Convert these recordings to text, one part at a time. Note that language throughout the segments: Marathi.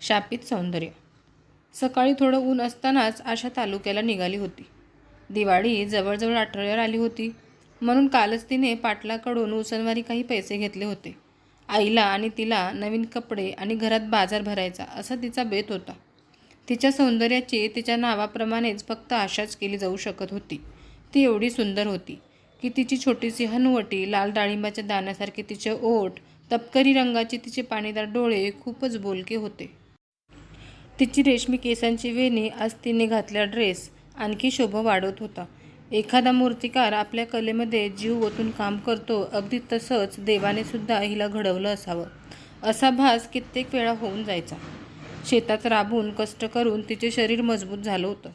शापित सौंदर्य. सकाळी थोडं ऊन असतानाच आशा तालुक्याला निघाली होती. दिवाळी जवळजवळ आठवड्यावर आली होती. म्हणून कालच तिने पाटलाकडून उसनवारी काही पैसे घेतले होते. आईला आणि तिला नवीन कपडे आणि घरात बाजार भरायचा असा तिचा बेत होता. तिच्या सौंदर्याची तिच्या नावाप्रमाणेच फक्त आशाच केली जाऊ शकत होती. ती एवढी सुंदर होती की तिची छोटीशी हनुवटी लाल डाळिंबाच्या दाण्यासारखे तिचे ओठ तपकरी रंगाचे तिचे पाणीदार डोळे खूपच बोलके होते. तिची रेशमी केसांची वेणी आज तिने घातलेला ड्रेस. आणखी शोभा वाढवत होता. एखादा मूर्तिकार आपल्या कलेमध्ये जीव ओतून काम करतो अगदी तसंच देवाने सुद्धा हिला घडवलं असावं. असा भास कित्येक वेळा होऊन जायचा. शेतात राबून कष्ट करून तिचे शरीर मजबूत झालं होतं.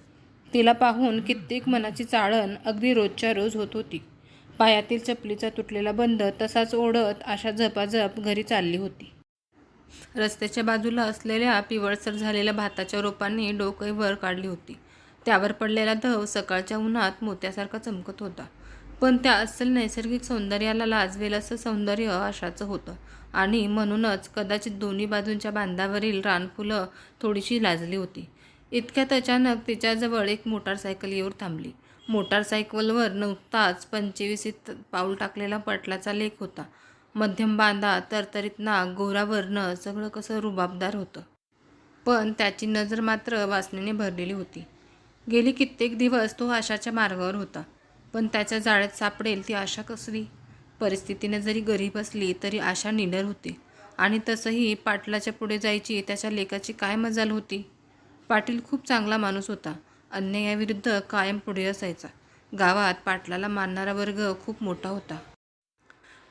तिला पाहून कित्येक मनाची चाळण अगदी रोजच्या रोज होत होती. पायातील चपलीचा तुटलेला बंद तसाच ओढत आशा झपाझप घरी चालली होती. रस्त्याच्या बाजूला असलेल्या पिवळसर झालेल्या भाताच्या रोपांनी डोकं वर काढली होती. त्यावर पडलेला धव सकाळच्या उन्हात मोत्यासारखा चमकत होता. पण त्या अस्सल नैसर्गिक सौंदर्याला लाजवेल असं सौंदर्य अशाचं होतं. आणि म्हणूनच कदाचित दोन्ही बाजूंच्या बांधावरील रानफुलं थोडीशी लाजली होती. इतक्यात अचानक तिच्याजवळ एक मोटारसायकल येऊन थांबली. मोटारसायकलवर नुकताच पंचवीसीत पाऊल टाकलेला पटलाचा लेख होता. मध्यम बांधा तरतरीत नाक गोरा वर्ण सगळं कसं रुबाबदार होतं. पण त्याची नजर मात्र वासनेने भरलेली होती. गेली कित्येक दिवस तो आशाच्या मार्गावर होता. पण त्याच्या जाळ्यात सापडेल ती आशा कसली? परिस्थितीने जरी गरीब असली तरी आशा निडर होती. आणि तसंही पाटलाच्या पुढे जायची त्याच्या लेकाची काय मजाल होती? पाटील खूप चांगला माणूस होता. अन्यायाविरुद्ध कायम पुढे असायचा. गावात पाटलाला मानणारा वर्ग खूप मोठा होता.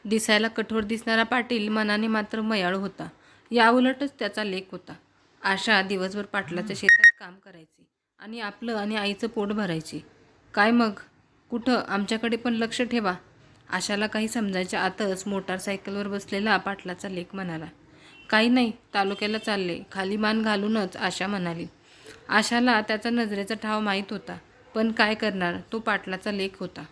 दिसायला कठोर दिसणारा पाटील मनाने मात्र मयाळू होता. याउलटच त्याचा लेख होता. आशा दिवसभर पाटलाच्या शेतात काम करायची आणि आपलं आणि आईचं पोट भरायची. काय मग? कुठं? आमच्याकडे पण लक्ष ठेवा. आशाला काही समजायच्या आतच मोटारसायकलवर बसलेला पाटलाचा लेख म्हणाला. काही नाही तालुक्याला चालले. खाली मान घालूनच आशा म्हणाली. आशाला त्याचा नजरेचा ठाव माहीत होता. पण काय करणार? तो पाटलाचा लेख होता.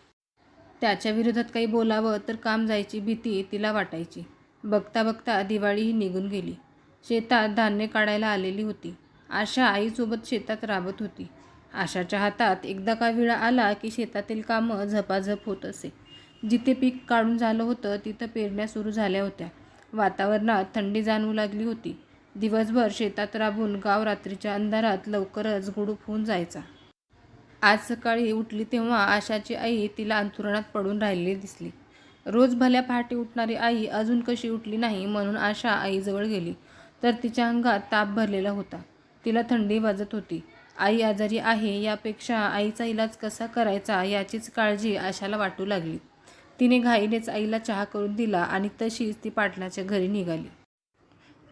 त्याच्या विरोधात काही बोलावं तर काम जायची भीती तिला वाटायची. बघता बघता दिवाळी ही निघून गेली. शेतात धान्य काढायला आलेली होती. आशा आईसोबत शेतात राबत होती. आशाच्या हातात एकदा का विळा आला की शेतातील कामं झपाझप होत असे. जिथे पीक काढून झालं होतं तिथं पेरण्या सुरू झाल्या होत्या. वातावरणात थंडी जाणवू लागली होती. दिवसभर शेतात राबून गाव रात्रीच्या अंधारात लवकरच गुडूप होऊन जायचा. आज सकाळी उठली तेव्हा आशाची आई तिला अंथरुणात पडून राहिलेली दिसली. रोज भल्या पहाटे उठणारी आई अजून कशी उठली नाही म्हणून आशा आईजवळ गेली. तर तिच्या अंगात ताप भरलेला होता. तिला थंडी वाजत होती. आई आजारी आहे यापेक्षा आईचा इलाज कसा करायचा याचीच काळजी आशाला वाटू लागली. तिने घाईनेच आईला चहा करून दिला आणि तशीच ती पाटलाच्या घरी निघाली.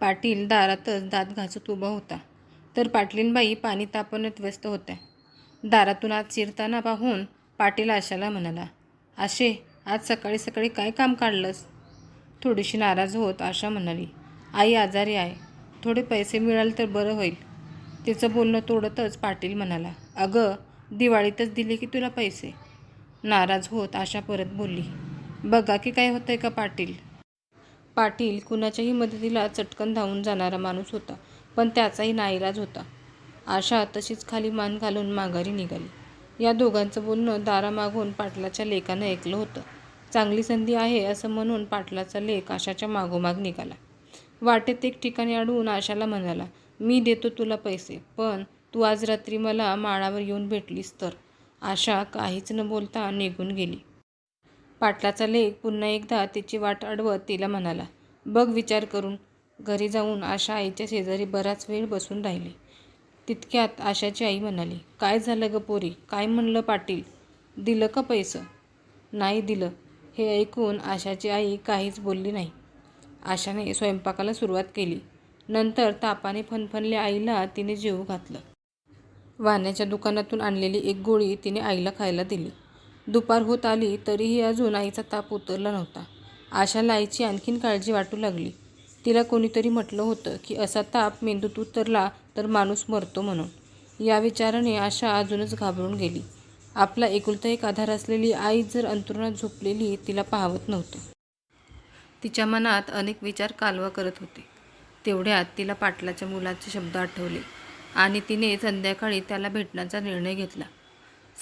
पाटील दारातच दात घासत उभा होता. तर पाटलींबाई पाणी तापवण्यात व्यस्त होत्या. दारातून आत चिरताना पाहून पाटील आशाला म्हणाला आशे आज सकाळी सकाळी काय काम काढलंस? थोडीशी नाराज होत आशा म्हणाली आई आजारी आहे थोडे पैसे मिळाले तर बरं होईल. तिचं बोलणं तोडतच पाटील म्हणाला अगं दिवाळीतच दिले की तुला पैसे. नाराज होत आशा परत बोलली बघा की काय होतंय का पाटील. पाटील कुणाच्याही मदतीला चटकन धावून जाणारा माणूस होता पण त्याचाही नाईलाज होता. आशा तशीच खाली मान घालून माघारी निघाली. या दोघांचं बोलणं दारामागून पाटलाच्या लेखानं ऐकलं होतं. चांगली संधी आहे असं म्हणून पाटलाचा लेख आशाच्या मागोमाग निघाला. वाटेत एक ठिकाणी अडवून आशाला म्हणाला मी देतो तुला पैसे पण तू आज रात्री मला माळावर येऊन भेटलीस तर. आशा काहीच न बोलता निघून गेली. पाटलाचा लेख पुन्हा एकदा तिची वाट अडवत तिला म्हणाला बघ विचार करून. घरी जाऊन आशा आईच्या शेजारी बराच वेळ बसून राहिली. तितक्यात आशाची आई म्हणाली काय झालं ग पोरी? काय म्हणलं पाटील? दिलं का पैसं? नाही दिलं. हे ऐकून आशाची आई काहीच बोलली नाही. आशाने स्वयंपाकाला सुरुवात केली. नंतर तापाने फनफनल्या आईला तिने जेवू घातलं. वाण्याच्या दुकानातून आणलेली एक गोळी तिने आईला खायला दिली. दुपार होत आली तरीही अजून आईचा ताप उतरला नव्हता. आशाला आईची आणखीन काळजी वाटू लागली. तिला कोणीतरी म्हटलं होतं की असा ताप मेंदूत उतरला तर माणूस मरतो म्हणून. या विचाराने आशा अजूनच घाबरून गेली. आपला एकुलता एक आधार असलेली आई जर अंतरुणात झोपलेली तिला पाहवत नव्हतं. तिच्या मनात अनेक विचार कालवा करत होते. तेवढ्यात तिला पाटलाच्या मुलाचे शब्द आठवले आणि तिने संध्याकाळी त्याला भेटण्याचा निर्णय घेतला.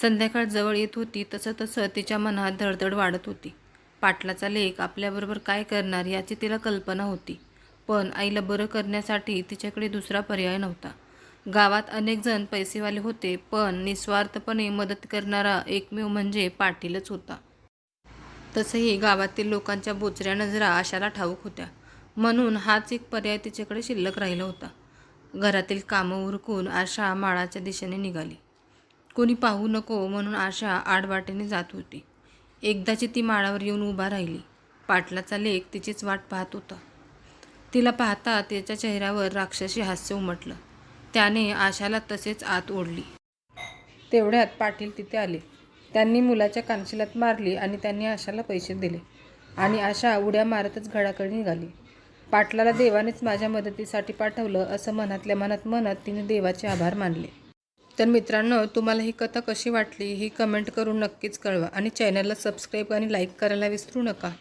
संध्याकाळ जवळ येत होती तसं तसं तिच्या मनात धडधड वाढत होती. पाटलाचा लेख आपल्याबरोबर काय करणार याची तिला कल्पना होती. पण आईला बरं करण्यासाठी तिच्याकडे दुसरा पर्याय नव्हता. गावात अनेक जण पैसेवाले होते पण निस्वार्थपणे मदत करणारा एकमेव म्हणजे पाटीलच होता. तसंही गावातील लोकांच्या बोचऱ्या नजरा आशाला ठाऊक होत्या. म्हणून हाच एक पर्याय तिच्याकडे शिल्लक राहिला होता. घरातील कामं उरकून आशा माळाच्या दिशेने निघाली. कोणी पाहू नको म्हणून आशा आडवाटेने जात होती. एकदाची ती माळावर येऊन उभा राहिली. पाटलाचा लेख तिचीच वाट पाहत होता. तिला पाहता त्याच्या चेहऱ्यावर राक्षसी हास्य उमटलं. त्याने आशाला तसेच आत ओढली. तेवढ्यात पाटील तिथे आले. त्यांनी मुलाच्या कानशिलात मारली आणि त्यांनी आशाला पैसे दिले. आणि आशा उड्या मारतच घडाकडे निघाली. पाटलाला देवानेच माझ्या मदतीसाठी पाठवलं असं मनातल्या मनात मनात तिने देवाचे आभार मानले. तर मित्रांनो तुम्हाला ही कथा कशी वाटली ही कमेंट करून नक्कीच कळवा. आणि चॅनलला सबस्क्राईब आणि लाईक करायला विसरू नका.